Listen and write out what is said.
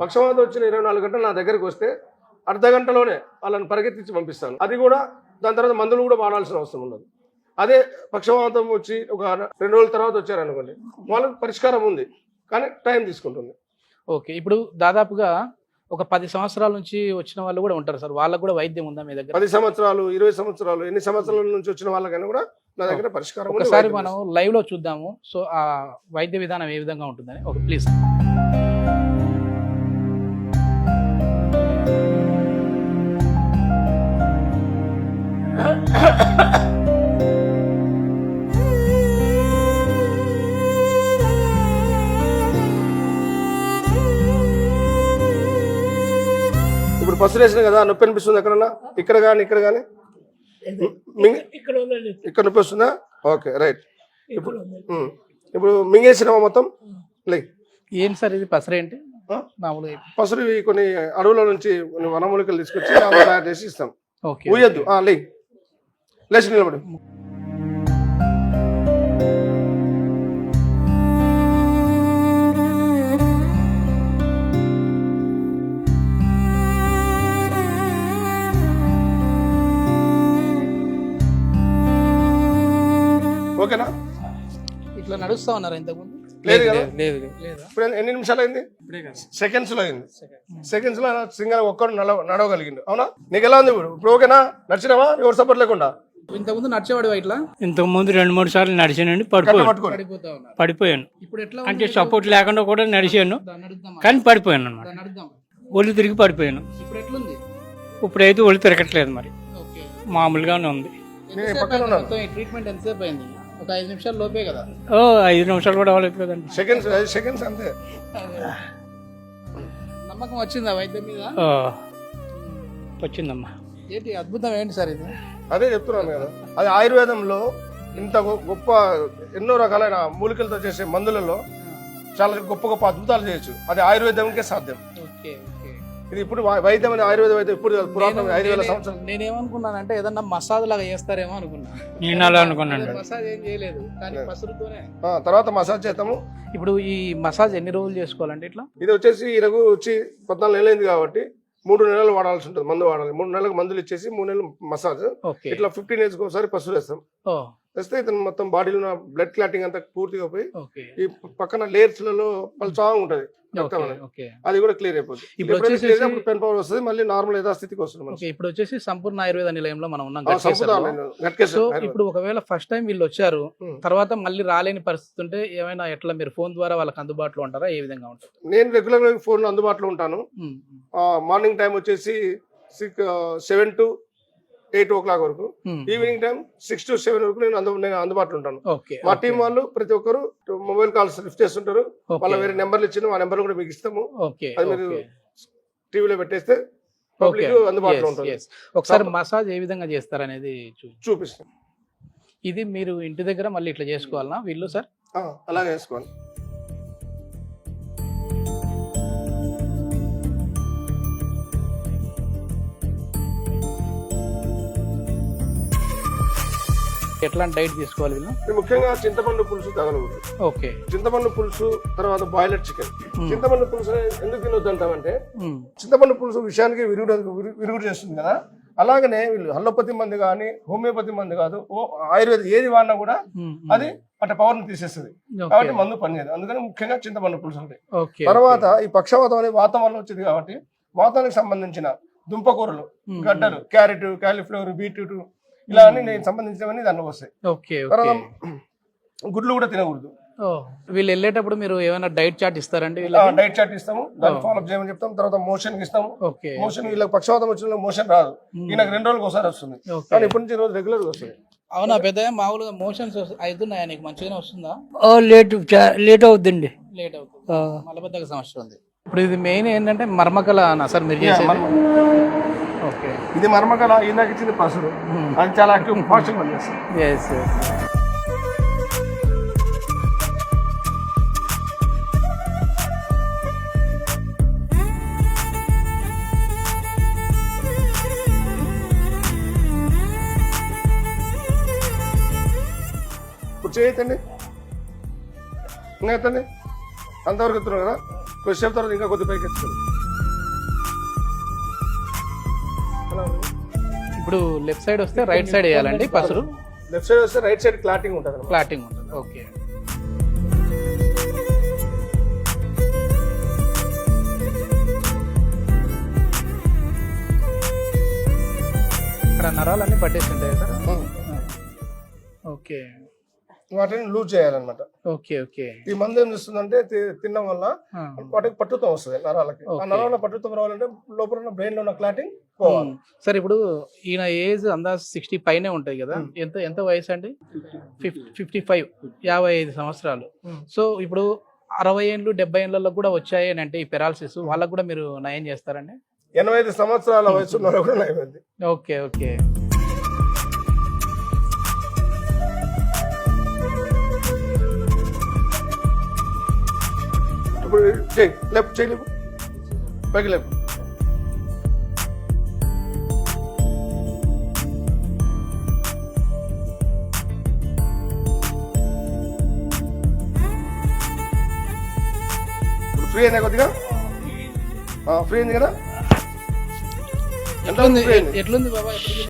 పక్షవాతం వచ్చిన ఇరవై నాలుగు గంటలు నా దగ్గరికి వస్తే అర్ధ గంటలోనే వాళ్ళని పరిగెత్తించి పంపిస్తాను. అది కూడా దాని తర్వాత మందులు కూడా వాడాల్సిన అవసరం ఉండదు అదే పక్షవాతం వచ్చి ఒక రెండు రోజుల తర్వాత వచ్చారనుకోండి వాళ్ళకి పరిష్కారం ఉంది కానీ టైం తీసుకుంటుంది. ఓకే ఇప్పుడు దాదాపుగా ఒక పది సంవత్సరాల నుంచి వచ్చిన వాళ్ళు కూడా ఉంటారు సార్. వాళ్ళకు కూడా వైద్యం ఉందా మీ దగ్గర? పది సంవత్సరాలు ఇరవై సంవత్సరాలు ఎన్ని సంవత్సరాల నుంచి వచ్చిన వాళ్ళకైనా కూడా నా దగ్గర పరిష్కారం ఒకసారి మనం లైవ్లో చూద్దాము. సో ఆ వైద్య విధానం ఏ విధంగా ఉంటుందని. ఒక ప్లీజ్. ఇప్పుడు పసులు వేసిన కదా నొప్పి అనిపిస్తుంది ఎక్కడన్నా? ఇక్కడ కానీ ఇక్కడ కానీ ఇక్కడ నొప్పి వస్తుందా? Okay right. ఇప్పుడు. ఇప్పుడు మింగేసినావా మొత్తం? లే. ఏంటి సార్ ఇది? పసరేంటి? మామూలుగా పసులు ఇవి కొన్ని అడవుల నుంచి కొన్ని వనమూలికలు తీసుకొచ్చి తయారు చేసి ఇస్తాం. ఓకే. ఊయద్దు. ఆ, లే. లేచి నిలబడు. ఓకేనా? ఇట్లా నడుస్తా ఉన్నారు ఇంతకుముందు? లేదు కదా? లేదు లేదా. ఇప్పుడు ఎన్ని- నిమిషాలు అయింది? సెకండ్స్లో అయింది. సెకండ్స్లో సింగల్ ఒక్కడు నడవ నడవగలిగిండు. అవునా? నీకు ఎలా ఉంది ఇప్పుడు? ఇప్పుడు ఓకేనా? నడిచినావా ఎవరు సపోర్ట్ లేకుండా? ఇంతకుముందు నడిచేవాడు ఇట్లా? ఇంతకు ముందు రెండు మూడు సార్లు నడిచానండి పడిపోయాను. పట్టుకోండి. పడిపోతా ఉన్నారు పడిపోయాను. ఇప్పుడు ఎట్లా అంటే సపోర్ట్ లేకుండా కూడా నడిచాను. కానీ పడిపోయాను అనమాట నడుద్దాం ఒళ్ళు తిరిగి పడిపోయాను. ఇప్పుడు ఎట్లుంది? ఇప్పుడైతే ఒళ్ళు తిరగట్లేదు మరి. ఓకే. మామూలుగానే ఉంది. పక్కన ఉన్నాను. ఈ ట్రీట్మెంట్ ఎంతసేపు అయింది? ఒక ఐదు నిమిషాలు లోపే కదా? ఓ ఐదు నిమిషాలు కూడా అవ్వలేదు కదండి. సెకండ్స్ సెకండ్స్ అంతే. నమ్మకం వచ్చిందా వైద్యం మీద? ఓ, వచ్చిందమ్మా. ఏంటి అద్భుతం ఏంటి సార్ ఇది? అదే చెప్తున్నాను కదా. అది ఆయుర్వేదంలో ఇంత గొప్ప ఎన్నో రకాలైన మూలికలతో చేసే మందులలో చాలా గొప్ప గొప్ప అద్భుతాలు చేయొచ్చు. అది ఆయుర్వేదంకే సాధ్యం. Okay okay. ఇది ఇప్పుడు వైద్యం అని ఆయుర్వేద వైద్యం ఇప్పుడు కాదు, పురాతన ఐదు వేల సంవత్సరాలు. నేనేమనుకున్నానంటే ఏదన్నా మసాజ్ లాగా చేస్తారేమో అనుకున్నా. నేను అలా అనుకున్నాను మసాజ్ ఏం చేయలేదు కానీ పసురుతోనే ఆ, తర్వాత మసాజ్ చేస్తాము ఇప్పుడు ఈ మసాజ్ ఎన్ని రోజులు చేసుకోవాలంటే ఇట్లా? ఇది వచ్చేసి ఈ రఘు వచ్చి పద్నాలుగు నెలలు అయింది కాబట్టి మూడు నెలలు వాడాల్సి ఉంటుంది మందు వాడాలి. మూడు నెలలకు మందులు ఇచ్చేసి మూడు నెలలు మసాజ్. ఇట్లా ఫిఫ్టీన్ డేస్ ఒకసారి పసుపు వేస్తాం. ఓ వేస్తే ఇతను మొత్తం బాడీలో ఉన్న బ్లడ్ క్లాటింగ్ అంతా పూర్తిగా పోయి ఈ పక్కన లేయర్స్లలో పలుచా ఉంటది. అది కూడా క్లియర్ అయిపోతుంది ఇప్పుడు పెన్ పవర్ వస్తుంది మళ్ళీ నార్మల్ యథాస్థితికి వస్తుంది ఇప్పుడు వచ్చేసి సంపూర్ణ ఆయుర్వేద నిలయంలో మనం ఉన్నాం సో. ఇప్పుడు ఒకవేళ ఫస్ట్ టైం వీళ్ళు వచ్చారు. తర్వాత మళ్ళీ రాలేని పరిస్థితి ఉంటే ఏమైనా ఎట్లా మీరు ఫోన్ ద్వారా వాళ్ళకి అందుబాటులో ఉంటారా? ఏ విధంగా ఉంటుంది నేను రెగ్యులర్గా ఫోన్ అందుబాటులో ఉంటాను. మార్నింగ్ టైం వచ్చేసి six seven to eight o'clock వరకు. Evening time six to seven వరకు నేను అందు నేను అందుబాటులో ఉంటాను మా. టీం వాళ్ళు ప్రతి ఒక్కరు మొబైల్ కాల్స్ లిఫ్ట్ చేస్తుంటారు. వాళ్ళ వేరే నెంబర్లు ఇచ్చిన ఆ నెంబర్ కూడా మీకు ఇస్తాము అది మీరు. టీవీలో పెట్టేస్తే పబ్లిక్. అందుబాటులో ఉంటుంది. ఒకసారి మసాజ్ ఏ విధంగా చేస్తారనేది చూ చూపిస్తాం ఇది మీరు ఇంటి దగ్గర మళ్ళీ ఇట్లా చేసుకోవాలనా వీళ్ళు సార్ అలాగే వేసుకోండి ఎట్లాంటి డైట్ తీసుకోవాలి వీళ్ళు ముఖ్యంగా చింతపండు పులుసు తగలకూడదు ఓకే చింతపండు పులుసు తర్వాత బాయిలర్ చికెన్. చింతపండు పులుసు ఎందుకు తినొద్దు అంటామంటే. చింతపండు పులుసు విషయానికి విరుగుడు విరు- విరుగుడు చేస్తుంది కదా అలాగనే వీళ్ళు అల్లోపతి మంది కానీ హోమియోపతి మంది కాదు ఓ ఆయుర్వేద ఏది వాడినా కూడా. అది అట్ట పవర్ని తీసేస్తుంది ఓకే. కాబట్టి మందు పనిచేయదు అందుకని ముఖ్యంగా చింతపండు పులుసు ఉంటాయి తర్వాత ఈ పక్షవాతం అనేది వాతం వల్ల వచ్చింది కాబట్టి వాతానికి సంబంధించిన దుంపకూరలు. గడ్డలు క్యారెట్ కాలీఫ్లవర్ బీట్రూట్ ఇలా అన్ని నేను సంబంధించినవన్నీ దాంట్లో వస్తాయి. ఓకే తర్వాత గుడ్లు కూడా తినకూడదు. ఓ, వీళ్ళు వెళ్ళేటప్పుడు మీరు ఏమైనా డైట్ చార్ట్ ఇస్తారండి వీళ్ళకి? డైట్ చార్ట్ ఇస్తాము. దాన్ని Oh. ఫాలో అప్ చేయమని చెప్తాం. తర్వాత మోషన్ ఇస్తాము. ఓకే. మోషన్ వీళ్ళకి పక్షవాతం వచ్చిన మోషన్ రాదు. ఈయనకు రెండు రోజులకు ఒకసారి వస్తుంది. కానీ ఇప్పటి నుంచి రోజు రెగ్యులర్ వస్తుంది. అవునా పెద్ద మామూలుగా మోషన్స్ అవుతున్నాయా నీకు? మంచిగానే వస్తుందా? ఓ లేట్ చా- లేట్ అవుద్దండి. లేట్ అవుతుంది. మలబద్ధక సమస్య ఉంది. ఇప్పుడు ఇది మెయిన్ ఏంటంటే మర్మకల అన్న సార్ మీరు చేసేది ఇది మర్మకల ఇందాక ఇచ్చింది పసురు. Hmm. అది చాలా యాక్టివ్ ఫాస్టింగ్ పనిచేస్తుంది ఎస్ చేయతండి ఇంకా ఎత్తండి. అంతవరకు ఎత్తున్నారు కదా? కొద్దిసేపు తర్వాత ఇంకా కొద్ది పైకి ఇప్పుడు లెఫ్ట్ సైడ్ వస్తే రైట్ సైడ్ వేయాలండి పసరు. లెఫ్ట్ సైడ్ వస్తే రైట్ సైడ్ క్లాటింగ్ ఉంటుంది. ఫ్లాటింగ్ ఉంటుంది. ఓకే. ఇక్కడ నరాలన్నీ పట్టేసి ఉంటాయి సార్. ఓకే. వాటిని లూజ్ చేయాలన్నమాట. Okay okay. ఈ మందు ఏం చేస్తుందంటే తినడం వల్ల. వాటికి పట్టుతం వస్తుంది నరాలకి. ఆ. నరాల పట్టుతం రావాలంటే లోపల ఉన్న బ్రెయిన్లో ఉన్న క్లాటింగ్ సార్ ఇప్పుడు ఈయన ఏజ్ అందాజు సిక్స్టీ పైనే ఉంటాయి కదా. ఎంత ఎంత వయసు అండి? ఫిఫ్టీ. ఫైవ్ యాభై ఐదు సంవత్సరాలు. సో ఇప్పుడు అరవై ఏళ్ళు డెబ్బై ఏళ్ళలో కూడా వచ్చాయి అని అంటే ఈ పెరాలసిస్ వాళ్ళకు కూడా మీరు నయం చేస్తారండి? ఎనభై ఐదు సంవత్సరాల వయసు కూడా నయమైంది ఓకే ఓకే. ఇప్పుడు చేయి లెఫ్ట్ చేయి పైకి ఫ్రీ అయిందా కొద్దిగా? ఫ్రీ అయింది కదా? ఎంత ఉంది? ఎట్లుంది? బాబా?